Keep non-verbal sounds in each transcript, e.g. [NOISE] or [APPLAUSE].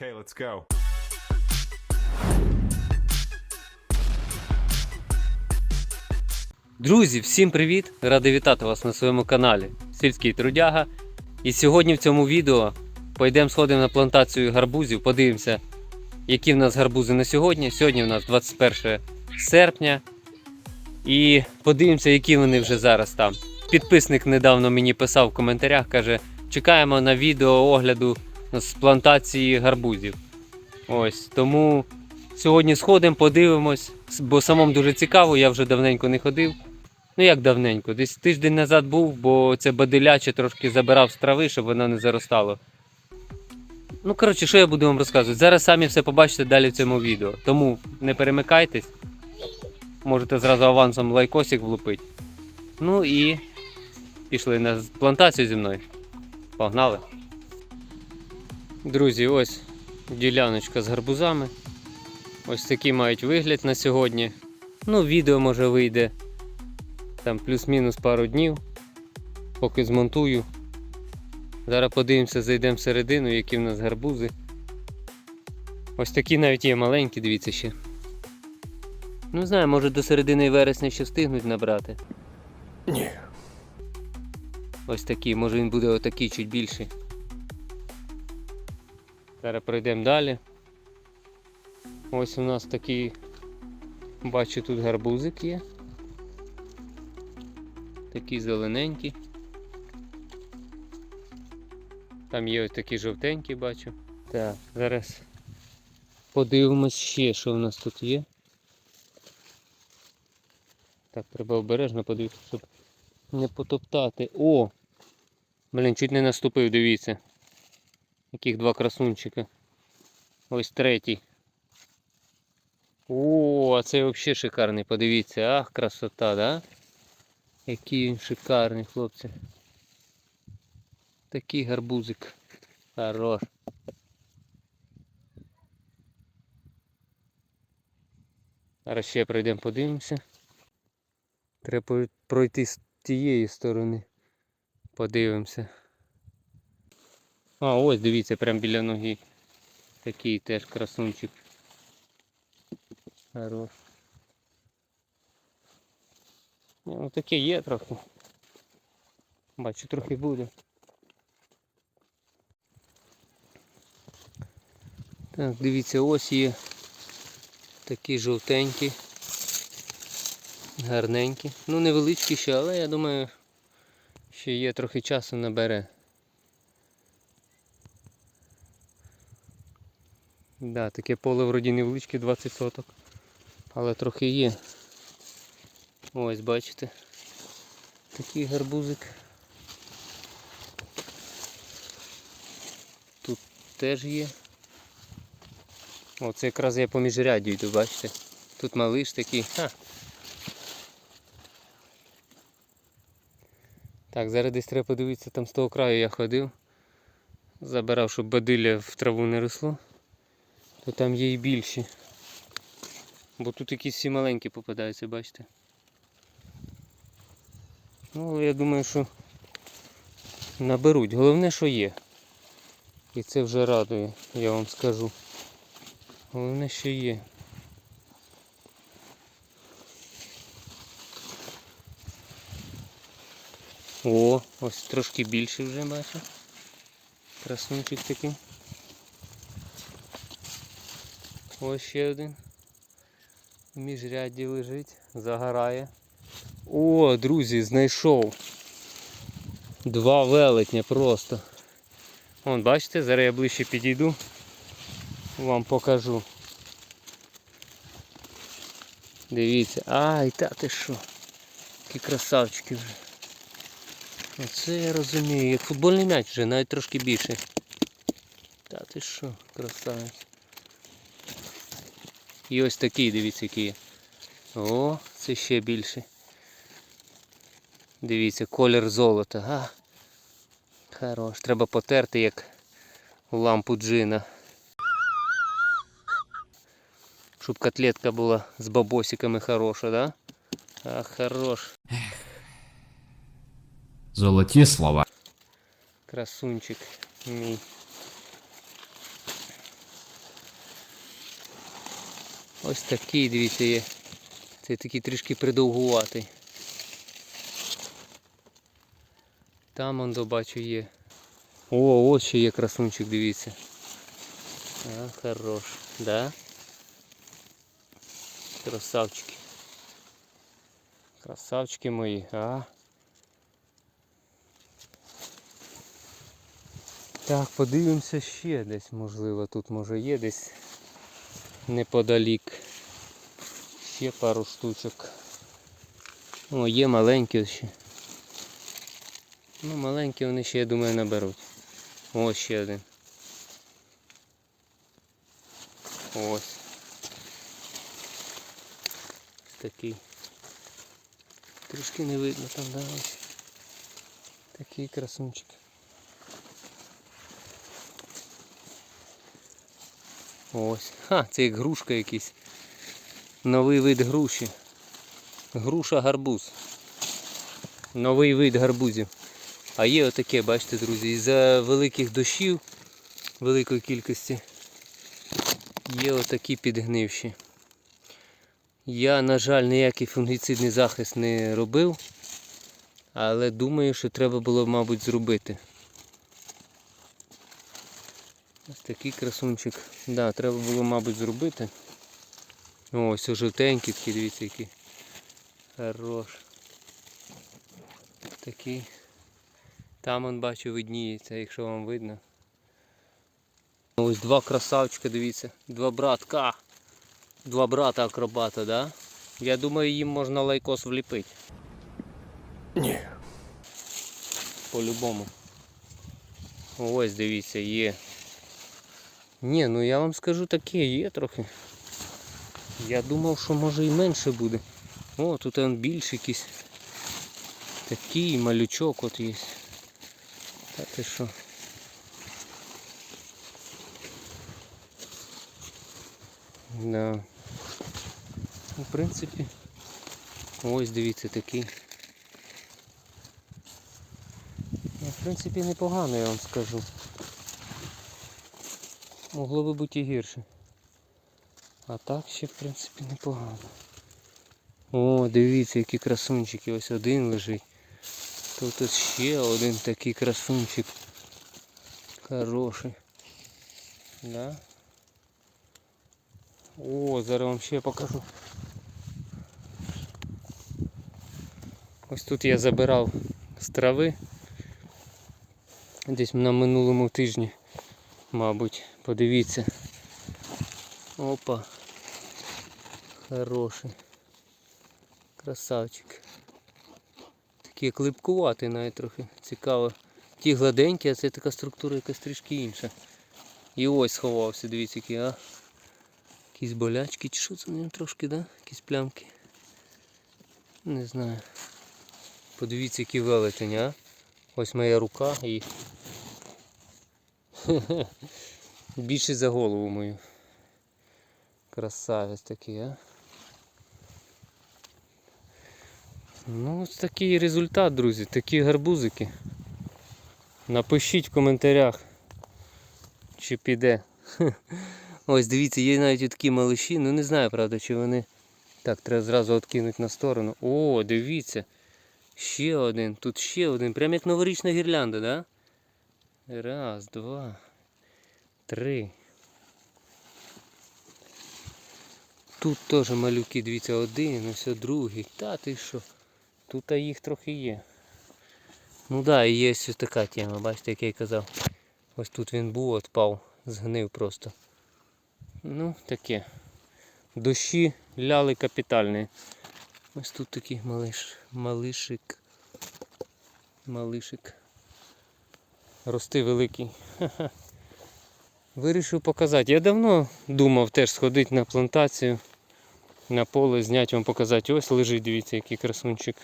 Okay, let's go. Друзі, всім привіт! Радий вітати вас на своєму каналі Сільський Трудяга. І сьогодні в цьому відео пойдемо сходимо на плантацію гарбузів, подивимося, які в нас гарбузи на сьогодні. Сьогодні в нас 21 серпня. І подивимося, які вони вже зараз там. Підписник недавно мені писав в коментарях, каже, чекаємо на відео огляду з плантації гарбузів. Ось тому сьогодні сходимо, подивимось, бо самому дуже цікаво, я вже давненько не ходив. Ну як давненько, десь тиждень назад був, бо це бадиляче трошки забирав з трави, щоб воно не заростало. Ну, коротше, що я буду вам розказувати? Зараз самі все побачите далі в цьому відео. Тому не перемикайтесь. Можете зразу авансом лайкосик влупити. Ну і пішли на плантацію зі мною. Погнали. Друзі, ось діляночка з гарбузами. Ось такі мають вигляд на сьогодні. Ну, відео може вийде там плюс-мінус пару днів, поки змонтую. Зараз подивимося, зайдемо всередину, які в нас гарбузи. Ось такі навіть є маленькі, дивіться ще. Ну, не знаю, може до середини вересня ще встигнуть набрати. Ні. Ось такий, може він буде отакий чуть більший. Зараз пройдемо далі. Ось у нас такий, бачу, тут гарбузик є. Такий зелененький. Там є ось такі жовтенькі, бачу. Так, зараз подивимось ще, що в нас тут є. Так, треба обережно подивитися, щоб не потоптати. О! Блін, чуть не наступив, дивіться. Яких два красунчика. Ось третій. О, а цей взагалі шикарний, подивіться. Ах, красота, да? Який він шикарний, хлопці. Такий гарбузик. Хорош. Зараз ще пройдемо подивимося. Треба пройти з тієї сторони. Подивимося. А, ось дивіться, прямо біля ноги. Такий теж красунчик. Хорош. Ну таке є трохи. Бачу, трохи буде. Так, дивіться, ось є такі жовтенькі. Гарненькі. Ну невеличкі ще, але я думаю, ще є трохи часу набере. Да, таке поле вроді невеличке 20 соток. Але трохи є. Ось бачите. Такий гарбузик. Тут теж є. О, це якраз я по міжряддю йду, бачите? Тут малиш такий. Ха. Так, зараз десь треба подивитися, там з того краю я ходив. Забирав, щоб бадилля в траву не росло. То там є і більші. Бо тут якісь всі маленькі попадаються, бачите? Ну, але я думаю, що наберуть. Головне, що є. І це вже радує, я вам скажу. Головне, що є. О, ось трошки більше вже бачу. Краснунчик такий. Ось ще один. В міжрядді лежить, загорає. О, друзі, знайшов. Два велетня просто. Вон, бачите, зараз я ближче підійду. Вам покажу. Дивіться. Ай, та ти що? Які красавчики вже. Оце я розумію. Як футбольний м'яч вже, навіть трошки більше. Та ти що, красавець. І ось такий, дивіться, який є. О, це ще більше. Дивіться, колір золота. А. Хорош. Треба потерти як лампу джина. Щоб котлетка була з бабосиками хороша, да? А, хорош. Золоті слова. Красунчик мій. Ось такий, дивіться, є. Це такий трішки придовгуватий. Там он бачу є. О, ось ще є красунчик, дивіться. А, хорош. Да? Красавчики. Красавчики мої, а? Так, подивимося ще десь, можливо, тут може є десь неподалік. Ще пару штучок. О, є маленькі ще. Ну, маленькі вони ще, я думаю, наберуть. Ось ще один. Ось. Такий. Трішки не видно там, да, ось. Такий красунчик. Ось. Ха, це як грушка якийсь. Новий вид груші. Груша гарбуз. Новий вид гарбузів. А є отаке, бачите, друзі, із-за великих дощів, великої кількості, є отакі підгнивші. Я, на жаль, ніякий фунгіцидний захист не робив, але думаю, що треба було, мабуть, зробити. Ось такий красунчик. Да, треба було, мабуть, зробити. Ось жовтенький такий, дивіться, який. Хорош. Такий. Там он бачу видніється, якщо вам видно. Ось два красавчика, дивіться, два братка. Два брата акробата, да? Я думаю, їм можна лайкос вліпити. Ні. По-любому. Ось дивіться, є. Ні, ну я вам скажу таке, є трохи. Я думав, що може і менше буде. О, тут він більший якийсь. Такий малючок от є. Та ти що? Да. Ну, в принципі. Ось дивіться такий. Ну, в принципі непогано, я вам скажу. Могло би бути і гірше. А так ще в принципі непогано. О, дивіться, які красунчики. Ось один лежить. Тут ще один такий красунчик. Хороший. Да? О, зараз вам ще покажу. Ось тут я забирав з трави. Десь на минулому тижні, мабуть, подивіться. Опа. Хороший. Красавчик. Такий клипкуватий навіть трохи. Цікаво. Ті гладенькі, а це така структура якась трішки інша. І ось сховався, дивіться, які, а. Якісь болячки чи що це на ньому трошки, да? Якісь плямки. Не знаю. Подивіться, які велетені, а. Ось моя рука і [LAUGHS] більше за голову мою. Красавець такий, а. Ну ось такий результат, друзі, такі гарбузики. Напишіть в коментарях, чи піде. [LAUGHS] Ось дивіться, є навіть такі малиші, ну не знаю, правда, чи вони. Так, треба зразу відкинути на сторону. О, дивіться. Ще один, тут ще один. Прям як новорічна гірлянда, да? Раз, два, три. Тут теж малюки, дивіться, один, ось другий. Та ти що? Тут їх трохи є. Ну да, і є ось така тема, бачите, як я й казав. Ось тут він був, отпав, згнив просто. Ну, таке. Дощі ляли капітальні. Ось тут такий малиш, малишик. Малишик. Рости великий. Вирішив показати. Я давно думав теж сходити на плантацію, на поле, зняти вам показати. Ось лежить, дивіться, який красунчик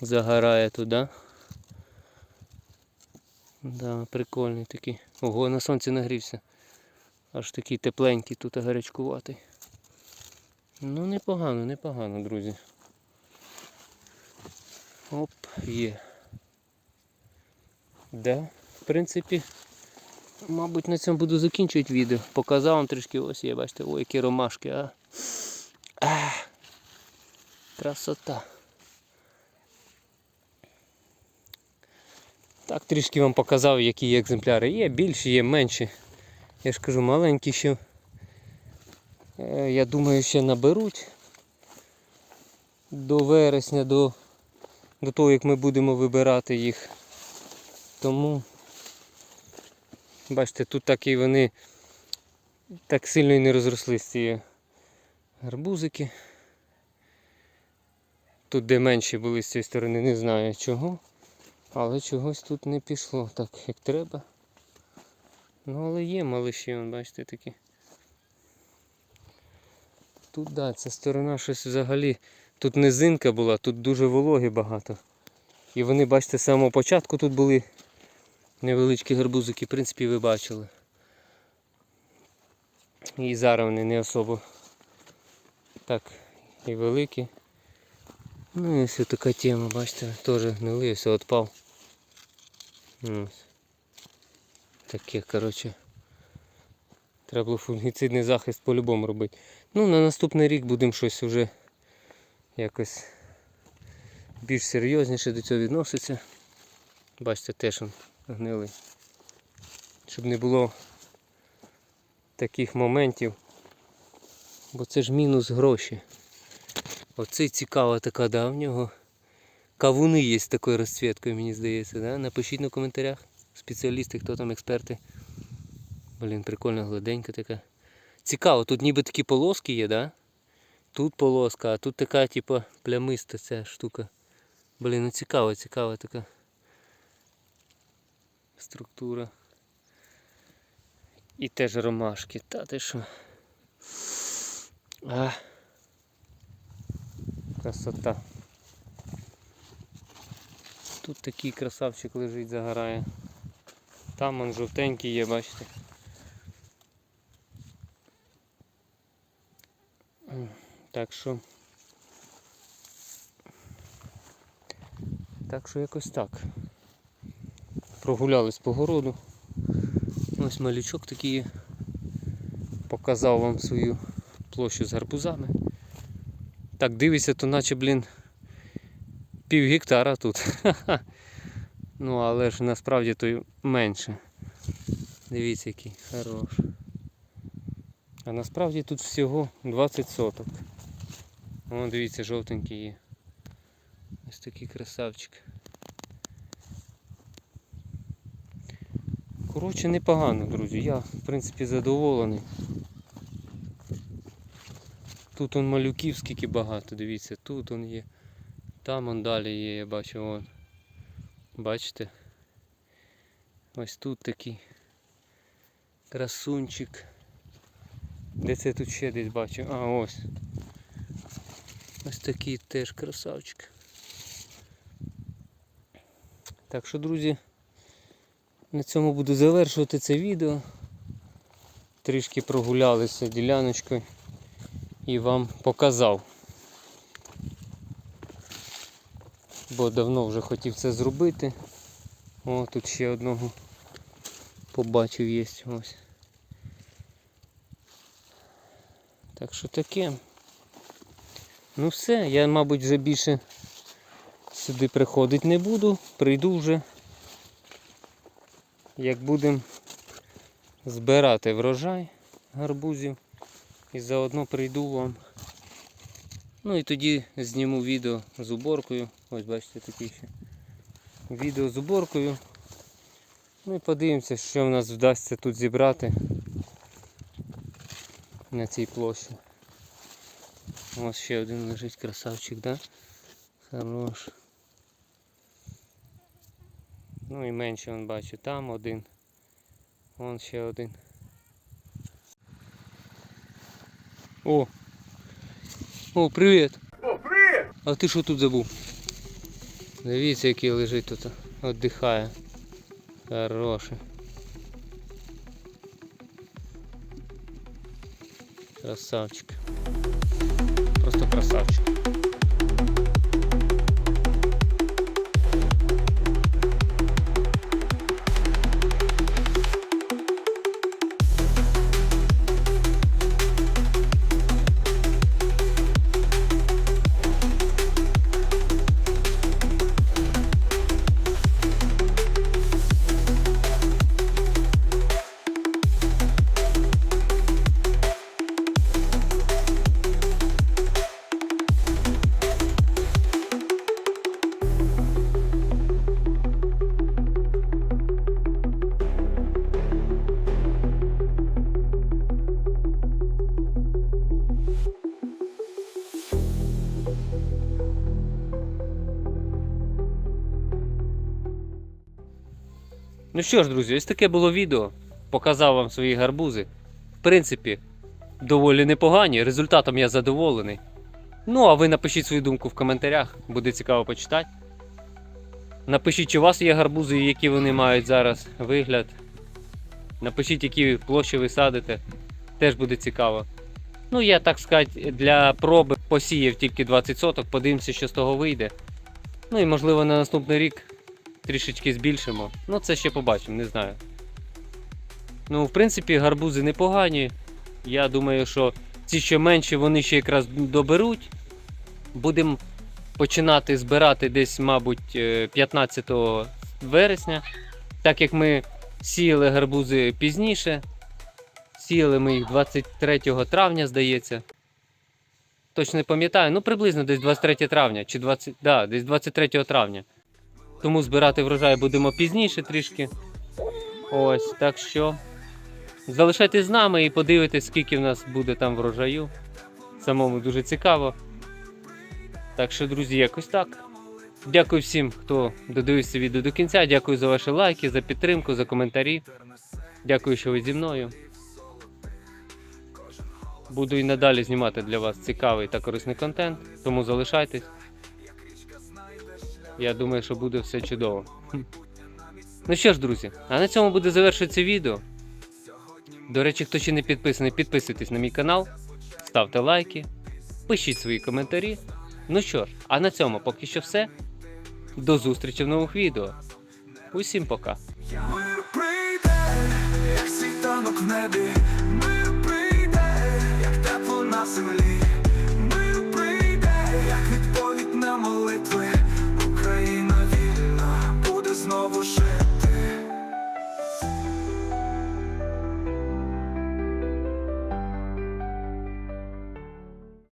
загорає туди. Да, прикольний такий. Ого, на сонці нагрівся. Аж такий тепленький, тут гарячкуватий. Ну непогано, непогано, друзі. Оп, є. Да, в принципі, мабуть, на цьому буду закінчувати відео. Показав вам трішки ось є, бачите, ой, які ромашки, а. а красота. Так, трішки вам показав, які є екземпляри. Є більші, є менші. Я ж кажу, маленькі ще. е, Я думаю, ще наберуть до вересня, до, до того, як ми будемо вибирати їх. Тому, бачите, тут так і вони так сильно і не розрослись ці гарбузики. Тут де менші були з цієї сторони, не знаю чого. Але чогось тут не пішло так, як треба. Ну, але є малиші, вон, бачите, такі. Тут, да, ця сторона щось взагалі. Тут низинка була, тут дуже вологи багато. І вони, бачите, з самого початку тут були невеличкі гарбузики, в принципі, ви бачили. І зараз вони не особо так і великі. Ну і ось така тема, бачите, теж гнилий, все відпав. Ось. Таке, коротше. Треба було фунгіцидний захист по-любому робити. Ну, на наступний рік будемо щось вже якось більш серйозніше до цього відноситься. Бачите, теж гнилий. Щоб не було таких моментів. Бо це ж мінус гроші. Оце цікава така да, в нього. Кавуни є з такою розцвіткою, мені здається. Да? Напишіть на коментарях. Спеціалісти, хто там експерти. Блін, прикольна, гладенька така. Цікаво, тут ніби такі полоски є, да? Тут полоска, а тут така, типу, плямиста ця штука. Блін, ну цікава, цікава така структура. І теж ромашки. Та ти що? А. Красота. Тут такий красавчик лежить, загорає. Там он жовтенький є, бачите. Так що. Так що якось так. Прогулялись по городу. Ось малючок такий. Показав вам свою площу з гарбузами. Так дивишся, то наче, блін, пів гектара тут. [LAUGHS] ну, але ж насправді то менше. Дивіться, який хорош. А насправді тут всього 20 соток. О, дивіться, жовтенький є. Ось такий красавчик. Коротше, непогано, друзі. Я, в принципі, задоволений. Тут он малюків скільки багато, дивіться, тут он є. Там он далі є, я бачу, вон. Бачите? Ось тут такий красунчик. Де це тут ще десь бачу? А, ось. Ось такий теж красавчик. Так що, друзі, на цьому буду завершувати це відео. Трішки прогулялися діляночкою і вам показав. Бо давно вже хотів це зробити. О, тут ще одного побачив є ось. Так що таке. Ну все, я, мабуть, вже більше сюди приходити не буду. Прийду вже, як будемо збирати врожай гарбузів. І заодно прийду вам. Ну і тоді зніму відео з уборкою. Ось бачите такі ще. Відео з уборкою. Ну і подивимося, що в нас вдасться тут зібрати на цій площі. Ось ще один лежить красавчик, да? Хорош. Ну і менше он бачу. Там один. Вон ще один. О! О, привіт! О, привіт! А ти що тут забув? Дивіться, який лежить тут. Отдихає. Хороший. Красавчик. Просто красавчик. Ну що ж, друзі, ось таке було відео. Показав вам свої гарбузи. В принципі, доволі непогані. Результатом я задоволений. Ну, а ви напишіть свою думку в коментарях, буде цікаво почитати. Напишіть, чи у вас є гарбузи які вони мають зараз вигляд. Напишіть, які площі ви садите. Теж буде цікаво. Ну, я так сказати, для проби посіяв тільки 20 соток, подивимося, що з того вийде. Ну і можливо на наступний рік трішечки збільшимо. Ну, це ще побачимо, не знаю. Ну, в принципі, гарбузи непогані. Я думаю, що ці, що менші, вони ще якраз доберуть. Будемо починати збирати десь, мабуть, е, 15 вересня. Так як ми сіяли гарбузи пізніше. Сіяли ми їх 23 травня, здається. Точно не пам'ятаю, ну приблизно десь 23 травня чи 20, да, десь 23 травня. Тому збирати врожай будемо пізніше трішки. Ось, так що. Залишайтесь з нами і подивитесь, скільки в нас буде там врожаю. Самому дуже цікаво. Так що, друзі, якось так. Дякую всім, хто додивився відео до кінця. Дякую за ваші лайки, за підтримку, за коментарі. Дякую, що ви зі мною. Буду і надалі знімати для вас цікавий та корисний контент, тому залишайтесь. Я думаю, що буде все чудово. Ну що ж, друзі, а на цьому буде завершитися відео. До речі, хто ще не підписаний, підписуйтесь на мій канал, ставте лайки, пишіть свої коментарі. Ну що ж, а на цьому поки що все. До зустрічі в нових відео. Усім пока. Мир прийде, як світанок в небі, мир прийде, як тепло на землі, мир прийде, як відповідь znowu szybko